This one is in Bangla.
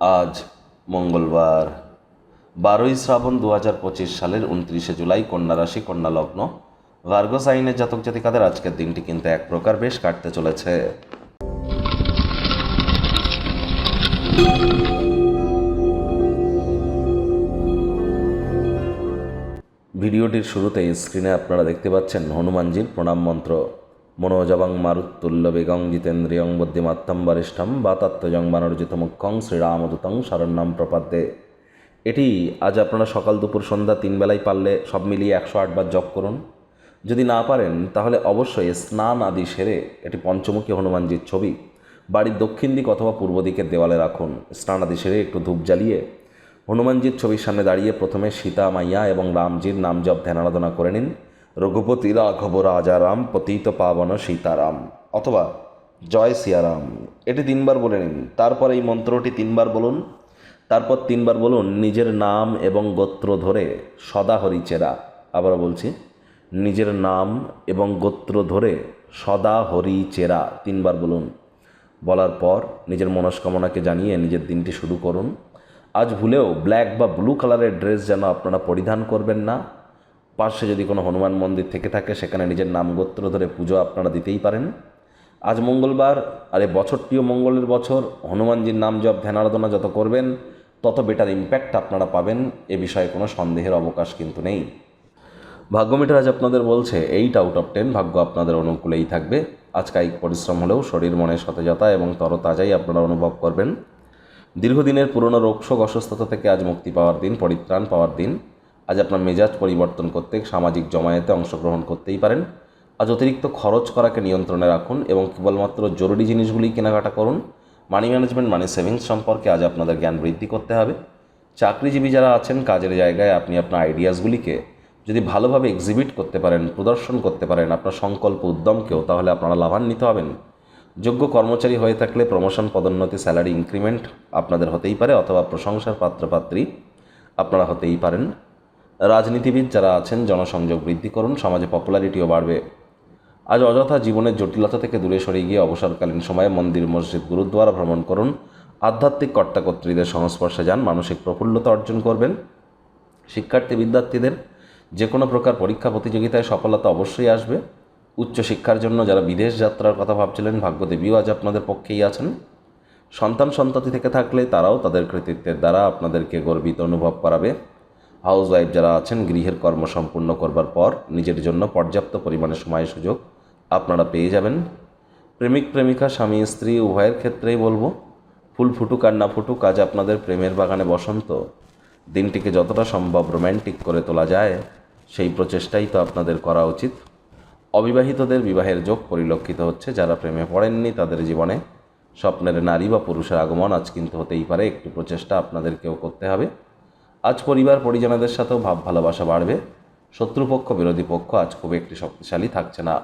আজ মঙ্গলবার, বারোই শ্রাবণ দু হাজার পঁচিশ সালের উনত্রিশে জুলাই কন্যা রাশি, কন্যা লগ্ন। ভার্গস আইনের জাতক জাতিকাদের আজকের দিনটি কিন্তু এক প্রকার বেশ কাটতে চলেছে। ভিডিওটির শুরুতেই স্ক্রিনে আপনারা দেখতে পাচ্ছেন হনুমানজির প্রণাম মন্ত্র। মনোজবাং মারুত্তুল্য বেগং জিতেন্দ্রিয়ং বুদ্ধিমাত্তম বরিষ্ঠম বাতাত্মজং বানর্জিত মুখ্যং শ্রীরামদূতং শরণ্যম প্রপাদ্যে। এটি আজ আপনারা সকাল দুপুর সন্ধ্যা তিন বেলায় পারলে সব মিলিয়ে একশো আটবার জপ করুন। যদি না পারেন, তাহলে অবশ্যই স্নান আদি সেরে এটি পঞ্চমুখী হনুমানজির ছবি। বাড়ির দক্ষিণ দিক অথবা পূর্ব দিকের দেওয়ালে রাখুন। স্নান আদি সেরে একটু ধূপ জ্বালিয়ে হনুমানজির ছবির সামনে দাঁড়িয়ে প্রথমে সীতা, মাইয়া এবং রামজির নাম জপ ধ্যানারাধনা করে নিন। রঘুপতি রাঘব রাজা রাম পতিত পাবন সীতারাম, অথবা জয় সিয়ারাম। এটি তিনবার বলে নিন। তারপর এই মন্ত্রটি তিনবার বলুন। তারপর তিনবার বলুন, নিজের নাম এবং গোত্র ধরে সদা হরিচেরা আবার বলছি, নিজের নাম এবং গোত্র ধরে সদা হরি চেরা। তিনবার বলুন। বলার পর নিজের মনস্কামনাকে জানিয়ে নিজের দিনটি শুরু করুন। আজ ভুলেও ব্ল্যাক বা ব্লু কালারের ড্রেস যেন আপনারা পরিধান করবেন না। পাশে যদি কোনো হনুমান মন্দির থেকে থাকে, সেখানে নিজের নাম গোত্র ধরে পুজো আপনারা দিতেই পারেন। আজ মঙ্গলবার, আর এই বছরটিও মঙ্গলের বছর। হনুমানজির নাম জপ, ধ্যান আরাধনা যত করবেন, তত বেটার ইম্প্যাক্ট আপনারা পাবেন। এ বিষয়ে কোনো সন্দেহের অবকাশ কিন্তু নেই। ভাগ্যমিটার আজ আপনাদের বলছে এইট আউট অফ টেন ভাগ্য আপনাদের অনুকূলেই থাকবে। আজ কায়িক পরিশ্রম হলেও শরীর, মনে সতেজতা এবং তরতাজাই আপনারা অনুভব করবেন। দীর্ঘদিনের পুরনো রোগশোক অসুস্থতা থেকে আজ মুক্তি পাওয়ার দিন, পরিত্রাণ পাওয়ার দিন। আজ আপনার মেজাজ পরিবর্তন করতে, সামাজিক জমায়েতে অংশগ্রহণ করতেই পারেন। আজ অতিরিক্ত খরচ করাকে নিয়ন্ত্রণে রাখুন এবং কেবলমাত্র জরুরি জিনিসগুলি কেনাকাটা করুন। মানি ম্যানেজমেন্ট, মানি সেভিংস সম্পর্কে আজ আপনাদের জ্ঞান বৃদ্ধি করতে হবে। চাকরিজীবী যারা আছেন, কাজের জায়গায় আপনি আপনার আইডিয়াসগুলিকে যদি ভালোভাবে এক্সিবিট করতে পারেন, প্রদর্শন করতে পারেন, আপনার সংকল্প, উদ্যমকেও, তাহলে আপনারা লাভান্বিত হবেন। যোগ্য কর্মচারী হয়ে থাকলে প্রমোশন পদোন্নতি স্যালারি ইনক্রিমেন্ট আপনাদের হতেই পারে অথবা প্রশংসার পাত্রপাত্রী আপনারা হতেই পারেন। রাজনীতিবিদ যারা আছেন, জনসংযোগ বৃদ্ধি করুন, সমাজে পপুলারিটিও বাড়বে। আজ অযথা জীবনের জটিলতা থেকে দূরে সরে গিয়ে অবসরকালীন সময়ে মন্দির, মসজিদ, গুরুদ্বারা ভ্রমণ করুন। আধ্যাত্মিক কর্তাকর্ত্রীদের সংস্পর্শে যান, মানসিক প্রফুল্লতা অর্জন করবেন। শিক্ষার্থী, বিদ্যার্থীদের যে কোনো প্রকার পরীক্ষা প্রতিযোগিতায় সফলতা অবশ্যই আসবে। উচ্চশিক্ষার জন্য যারা বিদেশ যাত্রার কথা ভাবছিলেন, ভাগ্যদেবীও আজ আপনাদের পক্ষেই আছেন। সন্তান সন্ততি থেকে থাকলে তারাও তাদের কৃতিত্বের দ্বারা আপনাদেরকে গর্বিত অনুভব করাবে। হাউস ওয়াইফ যারা আছেন, গৃহের কর্ম সম্পূর্ণ করবার পর নিজের জন্য পর্যাপ্ত পরিমাণে সময় সুযোগ আপনারা পেয়ে যাবেন। প্রেমিক, প্রেমিকা, স্বামী, স্ত্রী, উভয়ের ক্ষেত্রেই বলব, ফুল ফুটুক আর না ফুটুক, আজ আপনাদের প্রেমের বাগানে বসন্ত। দিনটিকে যতটা সম্ভব রোম্যান্টিক করে তোলা যায়, সেই প্রচেষ্টাই তো আপনাদের করা উচিত। অবিবাহিতদের বিবাহের যোগ পরিলক্ষিত হচ্ছে, যারা প্রেমে পড়েননি তাদের জীবনে স্বপ্নের নারী বা পুরুষের আগমন আজ কিন্তু হতেই পারে, একটু প্রচেষ্টা আপনাদেরকেও করতে হবে। আজ পরিবার পরিজনদের সাথেও ভাব ভালোবাসা বাড়বে। শত্রুপক্ষ, বিরোধী পক্ষ আজ খুব একটি শক্তিশালী থাকছে না।